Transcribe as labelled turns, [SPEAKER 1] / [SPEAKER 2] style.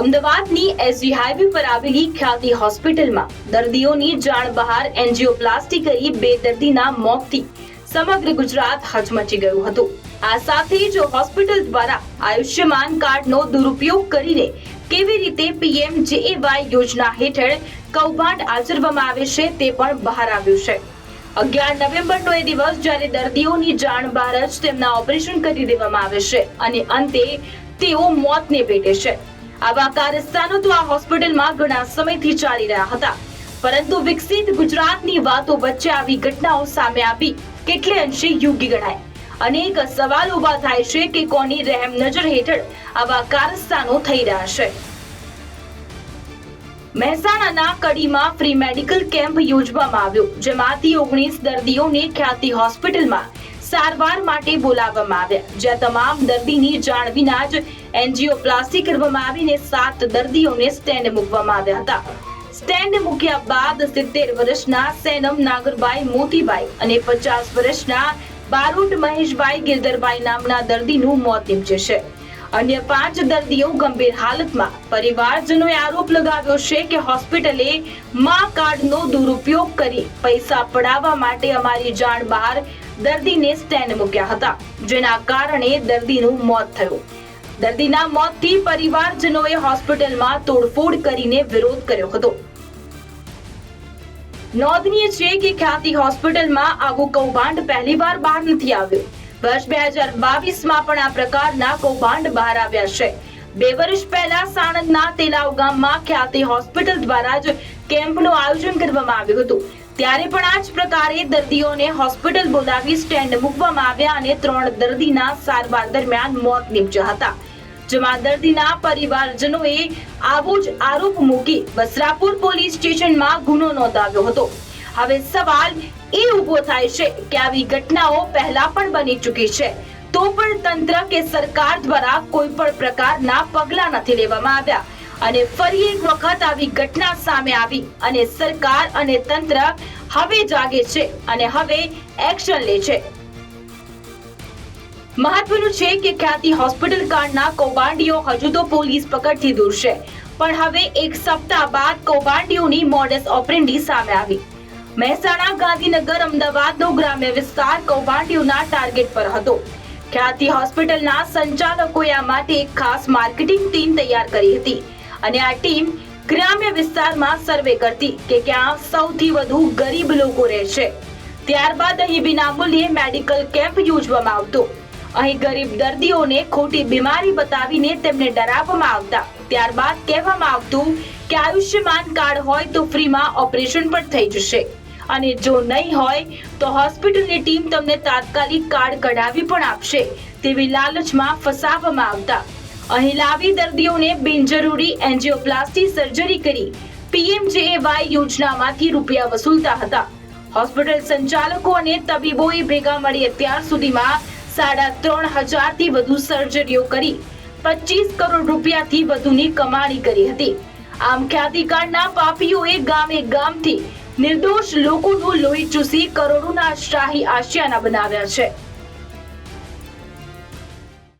[SPEAKER 1] અમદાવાદની SG highway પર આવેલી ખ્યાતિ હોસ્પિટલમાં દર્દીઓની જાણ બહાર એન્જિયોપ્લાસ્ટી કરી બે દર્દીના મોતથી સમગ્ર ગુજરાત હચમચી ગયું હતું. આ સાથે જ હોસ્પિટલ દ્વારા આયુષ્યમાન કાર્ડનો દુરુપયોગ કરીને કેવી રીતે પીએમ જેએવાય યોજના હેઠળ કૌભાંડ આચરવામાં આવે છે તે પણ બહાર આવ્યું છે. અગિયાર નવેમ્બરનો એ દિવસ જ્યારે દર્દીઓની જાણ બહાર જ તેમના ઓપરેશન કરી દેવામાં આવે છે અને અંતે તેઓ મોતને ભેટે છે. આવા કારસ્તાનો તો આ હોસ્પિટલમાં ઘણા સમયથી ચાલી રહ્યા હતા. પરંતુ વિકસિત ગુજરાતની વાતો વચ્ચે આવી ઘટનાઓ સામે આવી. કેટલે અંશે યોગ્ય ગણાય? અનેક સવાલ ઊભા થાય છે કે કોની રહેમ નજર હેઠળ આવા કારસ્તાનો થઈ રહ્યા છે. મહેસાણાના કડીમાં ફ્રી મેડિકલ કેમ્પ યોજવામાં આવ્યો, જેમાંથી ઓગણીસ દર્દીઓને ખ્યાતિ હોસ્પિટલમાં સારવાર માટે બોલાવવામાં આવ્યા. જ્યાં તમામ દર્દીની જાણ વિના જ એન્જિયોપ્લાસ્ટી કરવામાં આવીને સાત દર્દીઓને સ્ટેન્ડ મૂકવામાં આવ્યા હતા. સ્ટેન્ડ મૂક્યા બાદ સિત્તેર વર્ષના સેનમ નાગરભાઈ મોતીભાઈ અને પચાસ વર્ષના બારોટ મહેશભાઈ ગિરધરભાઈ નામના દર્દીનું મોત નીપજે છે. અન્ય પાંચ દર્દીઓ ગંભીર હાલતમાં. પરિવારજનોએ આરોપ લગાવ્યો છે કે હોસ્પિટલે મા કાર્ડનો દુરુપયોગ કરી પૈસા પડાવવા માટે અમારી જાણ બહાર દર્દીને સ્ટેન્ડ મૂક્યા હતા, જેના કારણે દર્દીનું મોત થયું. દર્દીના મોતથી પરિવારજનોએ હોસ્પિટલમાં તોડફોડ કરીને વિરોધ કર્યો હતો. નોંધનીય છે કે ખ્યાતિ હોસ્પિટલમાં આવું કૌભાંડ પહેલીવાર બહાર નથી આવ્યું. વર્ષ બે હજાર બાવીસમાં પણ આ પ્રકારના કૌભાંડ બહાર આવ્યા છે. બે વર્ષ પહેલા સાણંદના તેલાવ ગામમાં ખ્યાતિ હોસ્પિટલ દ્વારા જ કેમ્પનું આયોજન કરવામાં આવ્યું હતું. ત્યારે પણ આ જ પ્રકારે દર્દીઓને હોસ્પિટલ બોલાવી સ્ટેન્ડ મૂકવામાં આવ્યા અને ત્રણ દર્દીના સારવાર દરમિયાન મોત નીપજ્યા હતા. જેમાં દર્દીના પરિવારજનોએ આવો જ આરોપ મૂકી વસ્ત્રાપુર પોલીસ સ્ટેશનમાં ગુનો નોંધાવ્યો હતો. હવે સવાલ એ ઊભો થાય છે કે આવી ઘટનાઓ પહેલા પણ બની ચૂકી છે. તો પણ તંત્ર કે સરકાર દ્વારા કોઈ પણ પ્રકારના પગલા નથી લેવામાં આવ્યા. અને ફરી એક વખત આવી ઘટના સામે આવી અને સરકાર અને તંત્ર હવે જાગે છે અને હવે એક્શન લે છે. મહત્વનું છે કે ખ્યાતિ હોસ્પિટલ કાંડના કૌભાંડીઓ હજુ તો પોલીસ પકડથી દૂર છે. પણ હવે એક સપ્તાહ બાદ કૌભાંડીઓની મોડસ ઓપરેન્ડી સામે આવી. મહેસાણા, ગાંધીનગર, અમદાવાદનો ગ્રામ્ય વિસ્તાર કૌભાંડીઓના ટાર્ગેટ પર હતો. ખ્યાતિ હોસ્પિટલના સંચાલકોએ આ માટે એક ખાસ માર્કેટિંગ ટીમ તૈયાર કરી હતી અને આ ટીમ ગ્રામ્ય વિસ્તારમાં સર્વે કરતી કે ક્યાં સૌથી વધુ ગરીબ લોકો રહે છે ત્યારબાદ અહીં વિનામૂલ્યે મેડિકલ કેમ્પ યોજવામાં આવતો. અહીં ગરીબ દર્દીઓને ખોટી બીમારી બતાવીને તેમને ડરાવવામાં આવતા. ત્યારબાદ કહેવામાં આવતું કે આયુષ્યમાન કાર્ડ હોય તો ફ્રીમાં ઓપરેશન પણ થઈ જશે. અને જો નહીં હોય, તો હોસ્પિટલની ટીમ તમને તાત્કાલિક કાર્ડ કઢાવી પણ આપશે, તેવી લાલચમાં ફસાવવામાં આવતા. અહીં લાવી દર્દીઓને બિનજરૂરી એન્જિયોપ્લાસ્ટી સર્જરી કરી, પીએમજેએવાય યોજનામાંથી રૂપિયા વસૂલતા હતા. હોસ્પિટલ સંચાલકો અને તબીબોએ ભેગા મળી અત્યાર સુધીમાં સાડા ત્રણ હજારથી વધુ સર્જરીઓ કરી, પચીસ કરોડ રૂપિયાથી વધુની કમાણી કરી હતી. આમ ખ્યાતિકાંડના પાપીઓએ ગામે ગામથી નિર્દોષ લોકોનું લોહી ચૂસી કરોડોના શાહી આશિયાના બનાવ્યા છે.